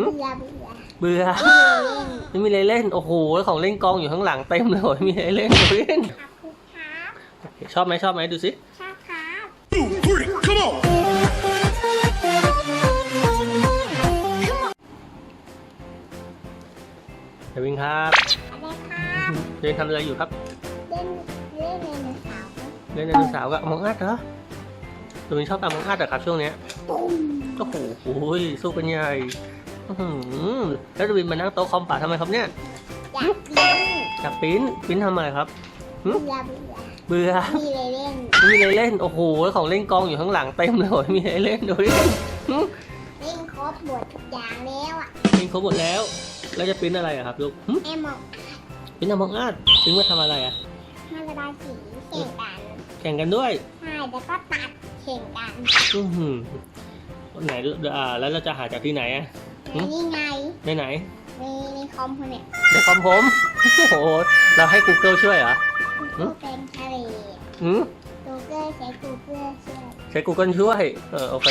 หึเบื่อเบื่อเบื่อไม่มีเล่นไม่มีอะไรเล่น โอ้โหแล้วของเล่นกองอยู่ข้างหลังเต็มเลยโอ้ยไม่มีอะไรเล่นเล่นขอบคุณครับชอบไหมชอบไหมดูสิชอบครับ Two, three, come on! เดวินครับอะไรครับเดวินทำอะไรอยู่ครับ เล่นเล่นในเสาร์เล่นไดโนเสาร์กับอมองอัดเหรอเดวินชอบอมองอัดเหรอครับช่วงเนี้ยตุ้มโอ้โหโอ้ยสู้กันใหญ่ อื้อหือแล้วเดวินมานั่งโต๊ะคอมป่าทำไมครับเนี่ยอยากเล่นอยากปิ้นปิ้นทำอะไรครับหึเบื่อเบื่อเบื่อมีอะไรเล่นไม่มีอะไรเล่น โอ้โหแล้วของเล่นกองอยู่ข้างหลังเต็มเลยโอ้ยไม่มีอะไรเล่นดูดิหึเล่นครบหมดทุกอย่างแล้วอะปิ้นครบหมดแล้ว แล้วจะปิ้นอะไรอะครับลูกหึแอมบอกปิ้นอมองอัดปิ้นมาทำอะไรอะมาระบายสีเข่งกันแข่งกันด้วยใช่แล้วก็ตัดเข่งกันอือหือไหนอ่าแล้วเราจะหาจากที่ไหนอะหึ นี่ไงในไหนในในคอมคนเนี่ยในคอมผมโอ้โหเราให้ Google ช่วยเหรอหึกูเป็นทะเลหืมกูเกิลใช้กูเกิลช่วยใช้ Google ช่วย เออโอเค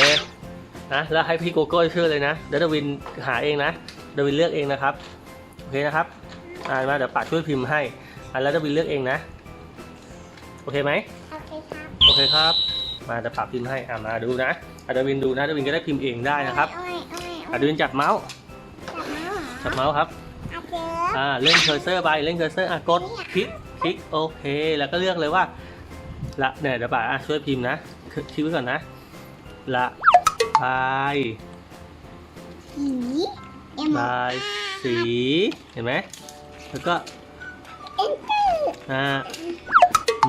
นะแล้วให้พี่ Google ช่วยเลยนะเดี๋ยวดาวินหาเองนะดาวินเลือกเองนะครับโอเคนะครับอ่ามาเดี๋ยวป่าช่วยพิมพ์ให้อ่าแล้วดาวินเลือกเองนะโอเคไหมโอเคครับโอเคครับ มาเดี๋ยวป่าพิมพ์ให้อ่ามาดูนะอ่าดาวินดูนะดาวินก็ได้พิมพ์เองได้นะครับ โอ้ยโอ้ย อ่าดาวินจับเมาส์จับมาเหรอจับเมาส์ครับอาเจออ่าเล่นเคอร์เซอร์ไปเล่นเคอร์เซอร์อะกดคลิกคลิกโอเค แล้วก็เลือกเลยว่าละเนี่ยเดี๋ยวป่าอะช่วยพิมพ์นะคลิกไว้ก่อนนะละบายสีเอ็มบายสีเห็นไหมแล้วก็เอ็นเตอร์อ่า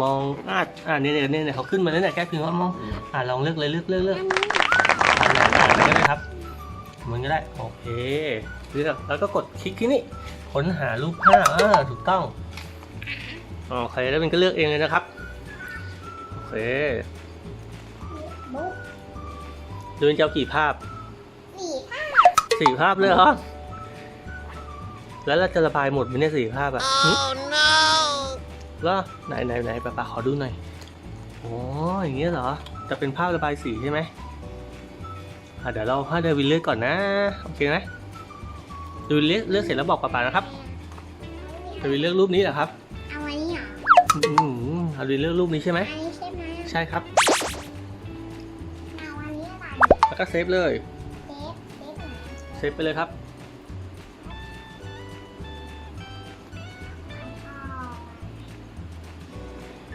มองอะอ่าเนี่ยเนี่ยเนี่ยเขาขึ้นมาแล้วเนี่ยแค่พิมพ์ว่ามองอ่าลองเลือกเลยเลือกเลือกเลือกอันนี้อ่าอ่านก็ได้ครับ มันก็ได้โอเคเลือกแล้วก็กดคลิกที่นี่ค้นหารูปภาพอ่าถูกต้องโอเคแล้วมันก็เลือกเองเลยนะครับโอเคบุ๊กดูเป็นเจ้ากี่ภาพสี่ผ้าสี่ภาพเลยเหรอแล้วเราจะระบายหมดไหมเนี่ยสี่ภาพอะหึแล้วไหนไหนไหนป้าป้าขอดูหน่อยโอ้อย่างเงี้ยเหรอจะเป็นภาพระบายสีใช่ไหมอะ เดี๋ยวเราให้เดวินเลือกก่อนนะ โอเคไหมเดวินเลือกเลือกเสร็จแล้วบอกป้าป้านะครับเดวินเลือกรูปนี้เหรอครับเอาไว้เหรออืมเอาเดวินเลือกรูปนี้ใช่ไหมอันนี้ใช่ไหมใช่ครับเอาอันนี้อะไรแล้วก็เซฟเลยเซฟเซฟไหนเซฟไปเลยครับ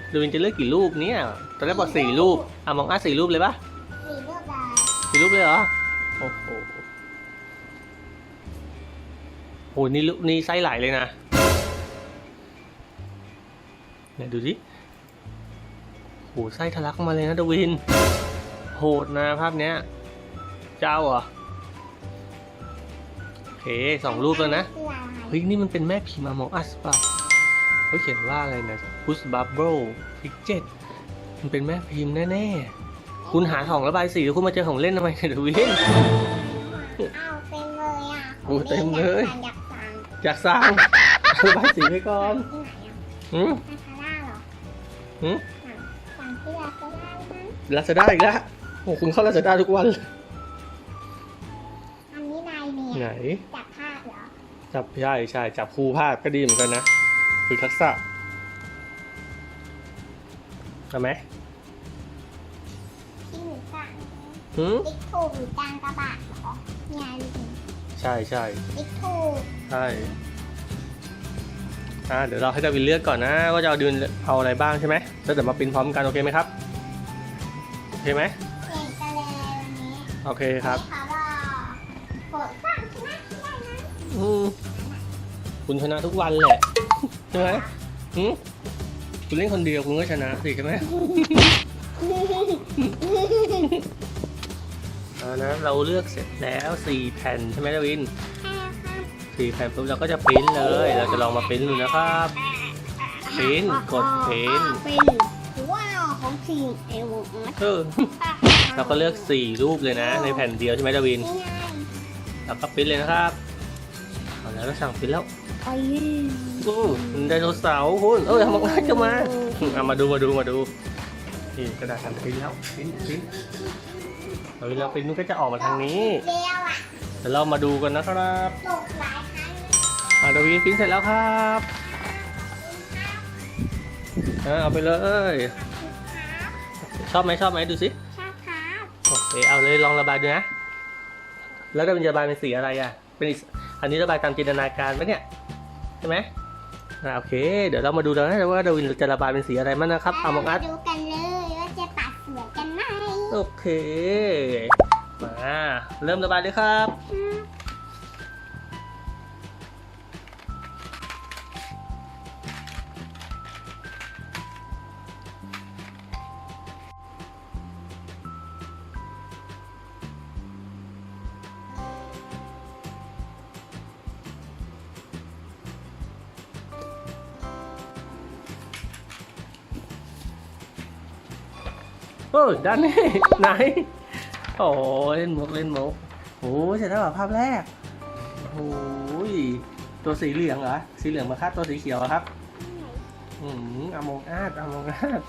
เดวินจะเลือกกี่รูปเนี่ยตอนแรกบอกสี่รูปอะมองอะสี่รูปเลยปะสี่รูปลาย สี่รูปเลยเหรอ โอ้โหโหนี่ลูกนี่ไส้ไหลเลยนะ เนี่ยดูสิโหไส้ทะลักมาเลยนะดวิน โหดนะภาพเนี้ย เจ้าเหรอ โอเคสองรูปแล้วนะคืออะไรเฮ้ย นี่มันเป็นแม่พิมพ์ Among Us ป่ะเขาเขียนว่าอะไรนะ Push Bubble Fidget มันเป็นแม่พิมพ์แน่ ๆ คุณหาของระบายสีแล้วคุณมาเจอของเล่นทำไมเนี่ยเดวินเอาเต็มเลยอะโอ้เต็มเลยอยากสั่งอยากสร้างระบายสีไปก่อนที่ไหนอะหืมลาซาด้าเหรอหืมสั่งสั่งที่ลาซาด้าไหมลาซาด้าอีกแล้วโอ้คุณเข้าลาซาด้าทุกวันเลยอันนี้นายเนี่ยไหนจับผ้าเหรอจับใช่ใช่จับคู่ภาพก็ดีเหมือนกันนะฝึกทักษะทำไหม หืมติ๊กถูกหรือกลางกระบะเหรอเนี่ยดูดิใช่ใช่ติ๊กถูกใช่อ่าเดี๋ยวเราให้ดาวินเลือกก่อนนะว่าจะเอาดินเอาอะไรบ้างใช่ไหมแล้วเดี๋ยวมาปริ้นพร้อมกันโอเคไหมครับโอเคไหมเก่งกันเลยวันนี้โอเคครับนี่ค่ะว่าโปรดสั่งชนะได้นะอืมคุณชนะทุกวันแหละใช่ไหมหืมคุณเล่นคนเดียวคุณก็ชนะสิใช่ไหมเอา นะ เราเลือกเสร็จแล้วสี่แผ่นใช่ไหมดาวินแค่ค่ะสี่แผ่นปุ๊บเราก็จะปริ้นเลย เราจะลองมาปริ้นดูนะครับปริ้นกดปริ้นเป็นว้าวของทีมเอวมัดเออเราก็เลือกสี่รูปเลยนะ ในแผ่นเดียวใช่ไหมดาวินนี่ไงแล้วก็ปริ้นเลยนะครับเอาแล้วเราสั่งปริ้นแล้วไอ้อู้ไดโนเสาร์คุณเอ้ยทำอะไรจะมาเอามาดูมาดูมาดูนี่กระดาษกันปริ้นแล้วปริ้นปริ้น เราเวลาปริ้นมันก็จะออกมาทางนี้เดียวอะเดี๋ยวเรามาดูกันนะครับตกหลายครั้งอ่าดาวินปริ้นเสร็จแล้วครับอ่าเอาไปเลยชอบไหมชอบไหมดูสิชอบครับโอเคเอาเลยลองระบายดูนะ แล้วดาวินจะระบายเป็นสีอะไรอะ เป็นอีกอันนี้ระบายตามจินตนาการปะเนี่ยใช่ไหมอ่าโอเค เดี๋ยวเรามาดูกันนะว่าดาวินจะระบายเป็นสีอะไรมั่งนะครับเอามองอัด ดูกัน โอเค มา เริ่มระบายเลยครับ โอ้ยด้านนี้ไหน โอ้ยเล่นมุกเล่นมุกโอ้ยเสร็จแล้วเหรอภาพแรกโอ้ยตัวสีเหลืองเหรอสีเหลืองมาคาดตัวสีเขียวเหรอครับ อืมอามงอาดอามงอาด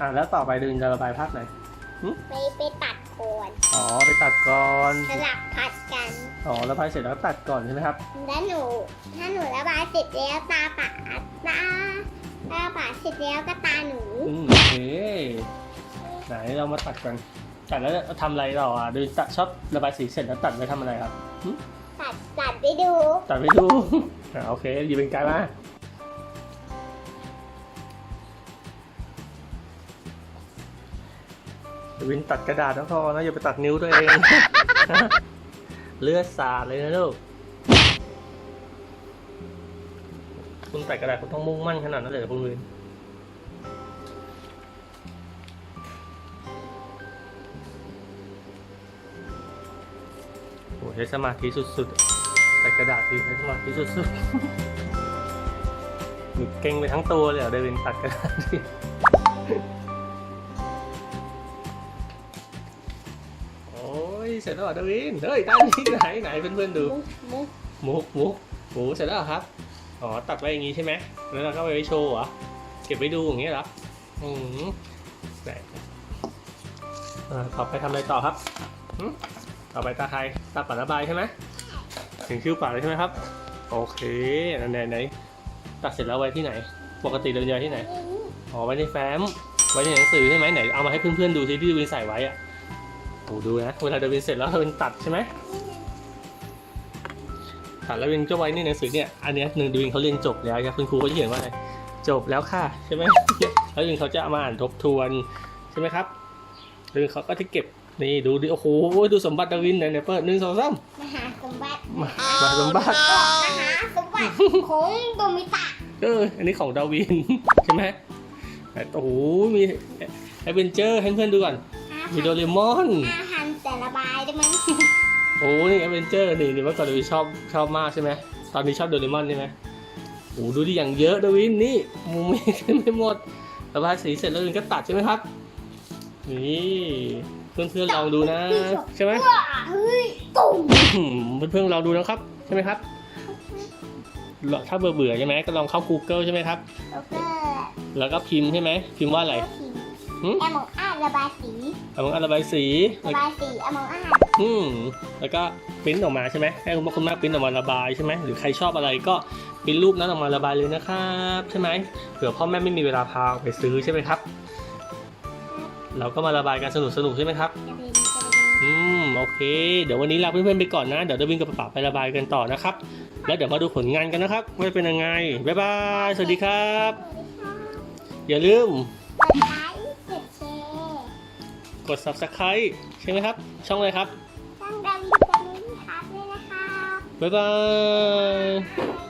อะแล้วต่อไปดูจะระบายภาพไหนไปไปตัดโคนอ๋อไปตัดก่อนสลับผัดกันอ๋อระบายเสร็จแล้วตัดก่อนใช่ไหมครับแล้วหนูถ้าหนูระบายเสร็จแล้วตาป๋าตาตาป๋าเสร็จแล้วก็ตาหนูอืมโอเค ไหนเรามาตัดกันตัดแล้วทำอะไรต่ออะดูตัดชอบระบายสีเสร็จแล้วตัดไปทำอะไรครับตัดตัดไปดู ตัดไปดู อ่าโอเคหยิบเป็นไกลมาวินตัดกระดาษแล้วพอนะอย่าไปตัดนิ้วตัวเอง เลือดสาดเลยนะลูก คุณตัดกระดาษคุณต้องมุ่งมั่นขนาดนั้นเลยเหรอคุณวิน ใช้สมาธิสุดๆ แต่กระดาษดีใช้สมาธิสุดๆหนูเก่งไปทั้งตัวเลยเหรอเดวินตัดกระดาษดิโอ้ยเสร็จแล้วเหรอเดวินเฮ้ยด้านนี้ไหนไหนเพื่อนๆดู มุกมุกมุกมุกโอ้เสร็จแล้วเหรอครับ อ๋อตัดไว้อย่างงี้ใช่ไหมแล้วเราก็ไปไว้โชว์เหรอ เก็บไว้ดูอย่างเงี้ยเหรอ อืมไหนอ่าต่อไปทำอะไรต่อครับหึต่อไปตาใคร ตาปัดระบายใช่ไหมถึงคิ้วปากเลยใช่ไหมครับ โอเคไหนไหนตัดเสร็จแล้วไว้ที่ไหน ปกติเราจะไว้ที่ไหนอ๋อไว้ในแฟ้ม ไว้ในหนังสือใช่ไหมไหนเอามาให้เพื่อนๆดูซิที่ดาวินใส่ไว้อะโอ้ดูนะเวลาดวินเสร็จแล้วดาวินตัดใช่ไหมค่ะแล้ววินก็ไว้ในหนังสือเนี่ยอันนี้หนึ่งดวินเขาเรียนจบแล้วครับคุณครูเขาเขียนว่าอะไรจบแล้วค่ะใช่ไหมแล้วดวินเขาจะเอามาอ่านทบทวนใช่ไหมครับแล้ววินเขาก็จะเก็บ นี่ดูดิโอ้โหดูสมบัติดาวินไหนไหนเปิดหนึ่งสองสามมหาสมบัติมามาสมบัติ มหาสมบัติของโดมิตะเออ อันนี้ของดาวิน ใช่ไหมแต่โอ้โหมีไอเวนเจอร์ให้เพื่อนดูก่อน มีโดเรมอน อาหารแต่ละบายได้ไหมโอ้นี่ไอเวนเจอร์นี่นี่เมื่อก่อนดาวินชอบชอบมากใช่ไหมตอนนี้ชอบโดเรมอนใช่ไหมโอ้ดูดิอย่างเยอะดาวินนี่มุมไม่ขึ้นไม่หมดระบายสีเสร็จแล้ววินก็ตัดใช่ไหมครับ นี่ เพื่อนๆลองดูนะ ใช่ไหมเฮ้ยตุ่มอืมเพื่อนๆลองดูนะครับ ใช่ไหมครับถ้าเบื่อเบื่อๆใช่ไหมก็ลองเข้า Google ใช่ไหมครับ แล้วก็พิมพ์ใช่ไหมพิมพ์ว่าอะไรหืมแอมองอาระบายสีเอาอันระบายสีระบายสีแอมองอาอืมแล้วก็ปริ้นออกมาใช่ไหมให้คุณพ่อคุณแม่ปริ้นออกมาระบายใช่ไหมหรือใครชอบอะไรก็ปริ้นรูปนั้นออกมาระบายเลยนะครับ ใช่ไหมเผื่อพ่อแม่ไม่มีเวลาพาไปซื้อใช่ไหมครับ เราก็มาระบายกันสนุกสนุกๆใช่ไหมครับจะเป็นจะเป็นอืมโอเค เดี๋ยววันนี้ลาเพื่อนๆไปก่อนนะ เดี๋ยวเดยววินกับป๋าไประบายกันต่อนะครับ แล้วเดี๋ยวมาดูผลงานกันนะครับว่าจะเป็นยังไง บ๊ายบาย สวัสดีครับ อย่าลืมกดไลค์กดแชร์กด subscribe ใช่ไหมครับ ช่องอะไรครับ ช่องดำวิตามินครับด้วยนะคะ บ๊ายบายบ๊ายบาย